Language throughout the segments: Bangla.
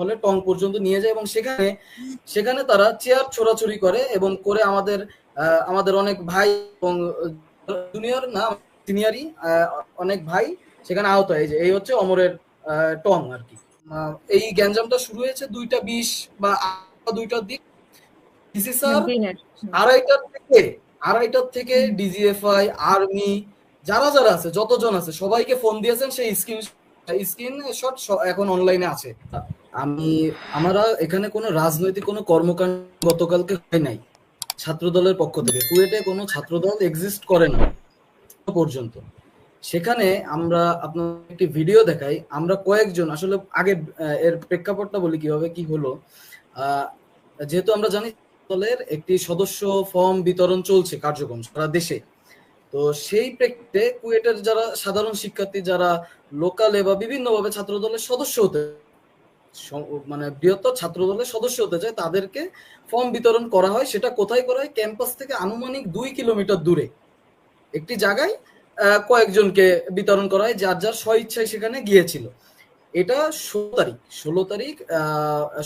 হলে টং পর্যন্ত নিয়ে যায় এবং সেখানে সেখানে তারা চেয়ার ছোড়াছুড়ি করে এবং করে আমাদের আমাদের অনেক ভাই এবং জুনিয়র না সিনিয়রই অনেক ভাই সেখানে আহত হয়। এই যে এই হচ্ছে অমরের টং আর কি। এই গ্যাঞ্জামটা শুরু হয়েছে দুইটা বিশ বা দুইটার দিক ডিসি স্যার আড়াইটার থেকে আড়াইটার থেকে ডিজিএফআই আর্মি যারা যারা আছে যতজন আছে সবাইকে ফোন দিয়েছেন সেই স্ক্রিন স্ক্রিন শট এখন অনলাইনে আছে। আমি, আমরা এখানে কোনো রাজনৈতিক, কোনো কর্মকাণ্ড গতকালকে হয় নাই ছাত্র দলের পক্ষ থেকে। কুয়েটে কোনো ছাত্র দল এক্সিস্ট করে না পর্যন্ত। সেখানে আমরা আপনার একটি ভিডিও দেখাই। আমরা কয়েকজন, আসলে আগে এর প্রেক্ষাপটটা বলি কীভাবে, কি হলো। যেহেতু আমরা জানি দলের একটি সদস্য ফর্ম বিতরণ চলছে, কার্যক্রম সারা দেশে। তো সেই প্রেক্ষিতে কুয়েটের যারা সাধারণ শিক্ষার্থী, যারা লোকালে বা বিভিন্নভাবে ছাত্র দলের সদস্য হতে মানে বৃহত্তর ছাত্র দলের সদস্য হতে চায়, তাদেরকে ফর্ম বিতরণ করা হয়। সেটা কোথায় করা হয়? ক্যাম্পাস থেকে আনুমানিক দুই কিলোমিটার দূরে। একটি জায়গায় কয়েকজনকে বিতরণ করা হয়, যার যার স্বইচ্ছায় সেখানে গিয়েছিল। এটা ষোলো তারিখ। ষোলো তারিখ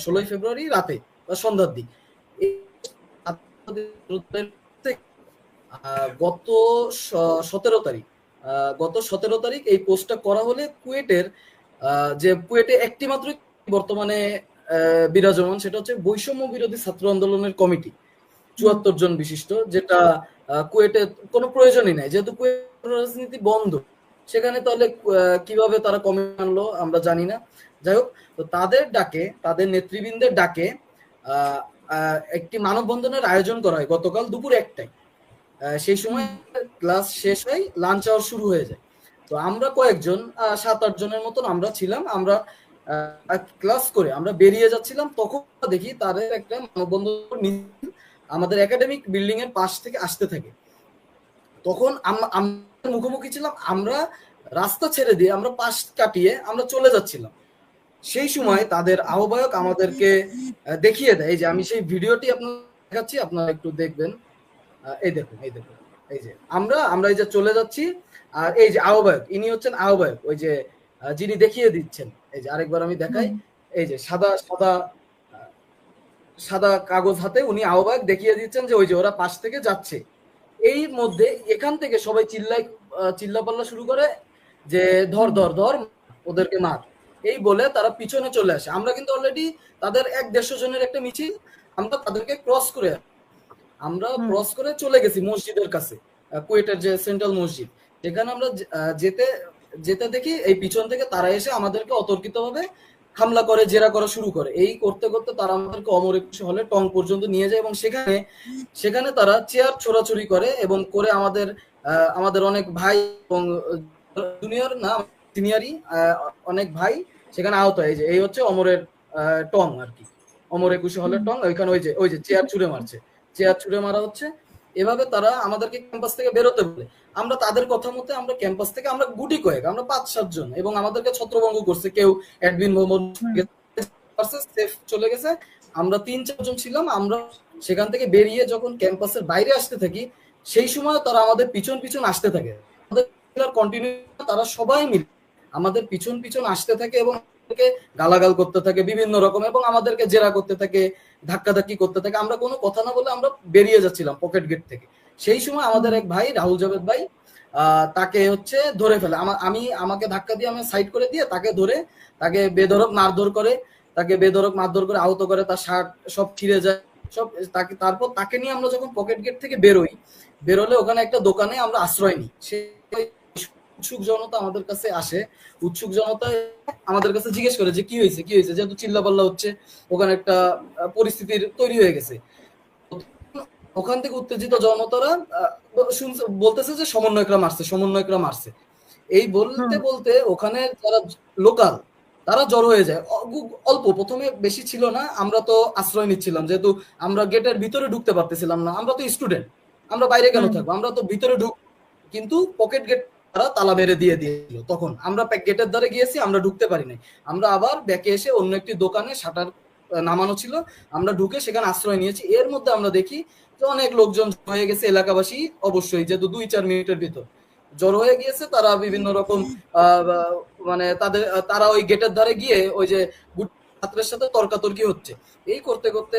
ষোলোই ফেব্রুয়ারি রাতে বা সন্ধ্যার দিক। গত সতেরো তারিখ গত সতেরো তারিখ এই পোস্টটা করা হলে কুয়েটের যে কুয়েটে একটি মাত্র বর্তমানে বিরাজমান সেটা হচ্ছে বৈষম্য বিরোধী ছাত্র আন্দোলনের কমিটি চুয়াত্তর জন বিশিষ্ট যেটা কুয়েটে কোনো প্রয়োজনই নাই। যেহেতু কুয়েট রাজনীতি বন্ধ সেখানে তাহলে কীভাবে তারা কমিটি আনলো আমরা জানি না। যাই হোক তো তাদের ডাকে তাদের নেতৃবৃন্দের ডাকে একটি মানববন্ধনের আয়োজন করা হয় গতকাল দুপুর একটায়। আহ, সেই সময় ক্লাস শেষ হয় লাঞ্চ আওয়ার শুরু হয়ে যায়। তো আমরা কয়েকজন সাত আট জনের মতন আমরা ছিলাম। আমরা ক্লাস করে আমরা বেরিয়ে যাচ্ছিলাম, তখন দেখি তাদের একটা মানববন্ধন আমাদের একাডেমিক বিল্ডিং এর পাশ থেকে আসতে থাকে। তখন আমরা মুখোমুখি ছিলাম, আমরা রাস্তা ছেড়ে দিয়ে আমরা পাশ কাটিয়ে আমরা চলে যাচ্ছিলাম। সেই সময় তাদের আহ্বায়ক আমাদেরকে দেখিয়ে দেয় যে আমি সেই ভিডিওটি আপনার দেখাচ্ছি, আপনারা একটু দেখবেন। এই দেখুন এই দেখুন, এই যে আমরা আমরা এই যে চলে যাচ্ছি, আর এই যে আহ্বায়ক, ইনি হচ্ছেন আহ্বায়ক, ওই যে যিনি দেখিয়ে দিচ্ছেন। এই যে আরেকবার আমি দেখাই। এই যে সাদা সাদা সাদা কাগজ হাতে উনি আহ্বায়ক দেখিয়ে দিচ্ছেন যে ওই যে ওরা পাশ থেকে যাচ্ছে। এই মধ্যে এখান থেকে সবাই চিল্লাই আহ, চিল্লাপাল্লা শুরু করে যে ধর ধর ধর ওদেরকে মার। এই বলে তারা পিছনে চলে আসে। আমরা কিন্তু অলরেডি তাদের এক দেড়শো জনের একটা মিছিল আমরা তাদেরকে ক্রস করে আমরা ক্রস করে চলে গেছি মসজিদের কাছে কুয়েটের যে সেন্ট্রাল মসজিদ। সেখানে আমরা যেতে যেতে দেখি এই পিছন থেকে তারা এসে আমাদেরকে অতর্কিত ভাবে হামলা করে জেরা করা শুরু করে। এই করতে করতে তারা আমাদেরকে অমর একুশে হলে টং পর্যন্ত নিয়ে যায় এবং সেখানে সেখানে তারা চেয়ার ছোড়াছুড়ি করে এবং করে আমাদের আহ, আমাদের অনেক ভাই এবং জুনিয়র না সিনিয়রই অনেক ভাই সেখানে আহত হয় এই যে এই হচ্ছে অমরের আহ, টং আর কি। অমর একুশে হলের টং ওইখানে ওই যে ওই যে চেয়ার ছুড়ে মারছে। চেয়ার ছুড়ে মারা হচ্ছে। এভাবে তারা আমাদেরকে ক্যাম্পাস থেকে বেরোতে বলে। আমরা তাদের কথা মতে আমরা ক্যাম্পাস থেকে আমরা গুটি কয়েক আমরা পাঁচ সাত জন এবং আমাদেরকে ছত্রভঙ্গ করছে। কেউ অ্যাডমিন মোহাম্মদ সেফ চলে গেছে। আমরা তিন চারজন ছিলাম আমরা সেখান থেকে বেরিয়ে যখন ক্যাম্পাসের বাইরে আসতে থাকি সেই সময় তারা আমাদের পিছন পিছন আসতে থাকে। আমাদের কন্টিনিউ তারা সবাই মিলে আমাদের পিছন পিছন আসতে থাকে এবং গালাগাল করতে থাকে বিভিন্ন রকম এবং আমাদেরকে জেরা করতে থাকে। ধাক্কাধাক্কি করতে থাকে। আমরা কোনো কথা না বলে আমরা বেরিয়ে যাচ্ছিলাম পকেট গেট থেকে। সেই সময় আমাদের এক ভাই, রাহুল জাভেদ ভাই তাকে হচ্ছে ধরে ফেলে। আমা- আমি আমাকে ধাক্কা দিয়ে আমি সাইড করে দিয়ে তাকে ধরে তাকে বেধরক মারধর করে, তাকে বেধরক মারধর করে আহত করে, তার শার্ট সব ছিঁড়ে যায়, সব তাকে তারপর তাকে নিয়ে আমরা যখন পকেট গেট থেকে বেরোই, বেরোলে ওখানে একটা দোকানে আমরা আশ্রয় নিই। সে উৎসুক জনতা আমাদের কাছে আসে উৎসুক জনতা আমাদের কাছে জিজ্ঞেস করে যে কি হয়েছে কি হয়েছে? যেহেতু চিল্লাপাল্লা হচ্ছে ওখানে একটা পরিস্থিতির তৈরি হয়ে গেছে। ওখান থেকে উত্তেজিত জনতারা শুনছে বলতেছে যে সমন্বয়করা মারছে সমন্বয়করা মারছে। এই বলতে বলতে ওখানে যারা লোকাল তারা জড়ো হয়ে যায়। অল্প প্রথমে বেশি ছিল না আমরা তো আশ্রয় নিচ্ছিলাম। যেহেতু আমরা গেটের ভিতরে ঢুকতে পারতেছিলাম না আমরা তো স্টুডেন্ট আমরা বাইরে কেন থাকব? আমরা তো ভিতরে ঢুক কিন্তু পকেট গেট তারা তালা মেরে দিয়ে দিয়েছিল। তখন আমরা গেটের ধারে গিয়েছি, আমরা ঢুকতে পারি নাই। আমরা আবার ব্যাকে এসে অন্য একটি দোকানে শাটার নামানো ছিল। আমরা ঢুকে সেখানে আশ্রয় নিয়েছি। এর মধ্যে আমরা দেখি যে অনেক লোকজন হয়ে গেছে এলাকাবাসী অবশ্যই, যেহেতু দুই চার মিনিটের ভিতর। জড়ো হয়ে গিয়েছে তারা বিভিন্ন রকম মানে তাদের তারা ওই গেটের ধারে গিয়ে ওই যে ছাত্রের সাথে তর্কাতর্কি হচ্ছে। এই করতে করতে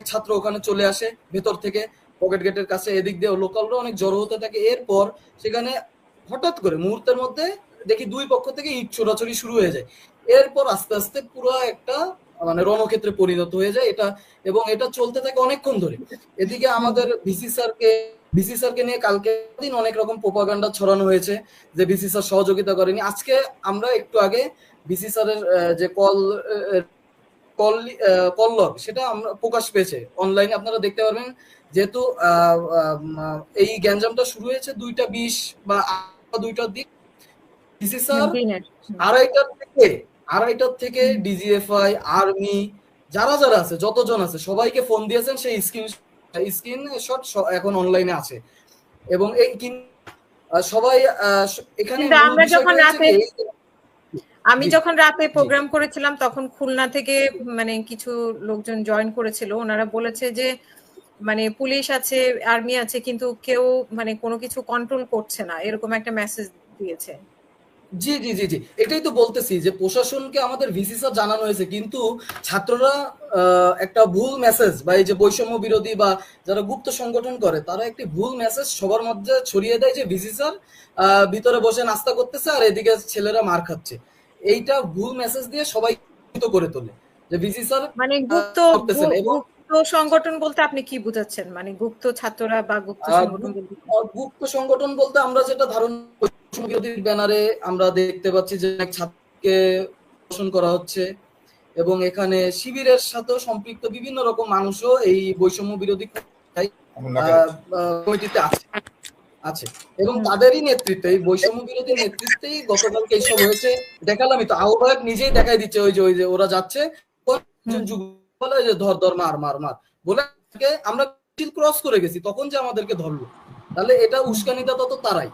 ছাত্র ওখানে চলে আসে, ভেতর থেকে পকেট গেটের কাছে, এদিক দিয়ে লোকালরা অনেক জড়ো হতে থাকে। এরপর সেখানে হঠাৎ করে মুহূর্তের মধ্যে দেখি দুই পক্ষ থেকে ইট ছোড়াছড়ি শুরু হয়ে যায়। এরপর আস্তে আস্তে পুরো একটা মানে রণক্ষেত্রে পরিণত হয়ে যায় এটা এবং এটা চলতে থাকে অনেকক্ষণ ধরে। এদিকে আমাদের ভিসি স্যারকে ভিসি স্যারকে নিয়ে কালকে দিন অনেক রকম প্রোপাগান্ডা ছড়ানো হয়েছে যে ভিসি স্যার সহযোগিতা করেনি। আজকে আমরা একটু আগে ভিসি স্যারের যে কল কল কল লগ সেটা আমরা প্রকাশ পেয়েছে। অনলাইনে আপনারা দেখতে পারবেন যেহেতু এই গ্যাঞ্জামটা শুরু হয়েছে দুইটা বিশ বা দুইটার দিক। স্যার আড়াইটার থেকে আড়াইটার থেকে ডিজিএফআই আর্মি যারা যারা আছে যতজন আছে সবাইকে ফোন দিয়েছেন সেই স্ক্রিন স্ক্রিন শট এখন অনলাইনে আছে। এবং এই সবাই এখানে আমরা যখন রাতে- আমি যখন রাতে প্রোগ্রাম করেছিলাম তখন খুলনা থেকে মানে কিছু লোকজন জয়েন করেছিল। ওনারা বলেছে যে মানে পুলিশ আছে আর্মি আছে কিন্তু কেউ মানে কোনো কিছু কন্ট্রোল করছে না এরকম একটা মেসেজ দিয়েছে। জি জি জি জি। এটাই তো বলতেছি যে প্রশাসনকে আমাদের ভিসি স্যার জানানো হয়েছে কিন্তু ছাত্ররা একটা ভুল মেসেজ বা এই যে বৈষম্য বিরোধী বা যারা গুপ্ত সংগঠন করে তারা একটি ভুল মেসেজ সবার মধ্যে ছড়িয়ে দেয় যে ভিসি স্যার ভিতরে বসে নাস্তা করতেছে আর এদিকে ছেলেরা মার খাচ্ছে। এইটা ভুল মেসেজ দিয়ে সবাই করে তোলে যে ভিসি স্যার মানে গুপ্ত করতেছেন এবং- সংগঠন বলতে আপনি কি বুঝাচ্ছেন? মানে গুপ্ত ছাত্ররা বা গুপ্ত সংগঠন গুপ্ত সংগঠন বলতে আমরা যেটা ধারণা ব্যানারে আমরা দেখতে পাচ্ছি যে অনেক ছাত্রকে শোষণ করা হচ্ছে এবং এখানে শিবিরের সাথেও সম্পৃক্ত বিভিন্ন রকম মানুষও এই বৈষম্য বিরোধী কমিটিতে আছে। আছে। এবং তাদেরই নেতৃত্বে এই বৈষম্য বিরোধী নেতৃত্বেই গতকালকে এইসব হয়েছে। দেখালামই তো আহ্বায়ক নিজেই দেখাই দিচ্ছে ওই যে ওই যে ওরা যাচ্ছে। বলে যে ধর ধর মার মার মার। বলে আমরা ক্রস করে গেছি, তখন যে আমাদেরকে ধরলো। তাহলে এটা উস্কানিটা তত তারাই।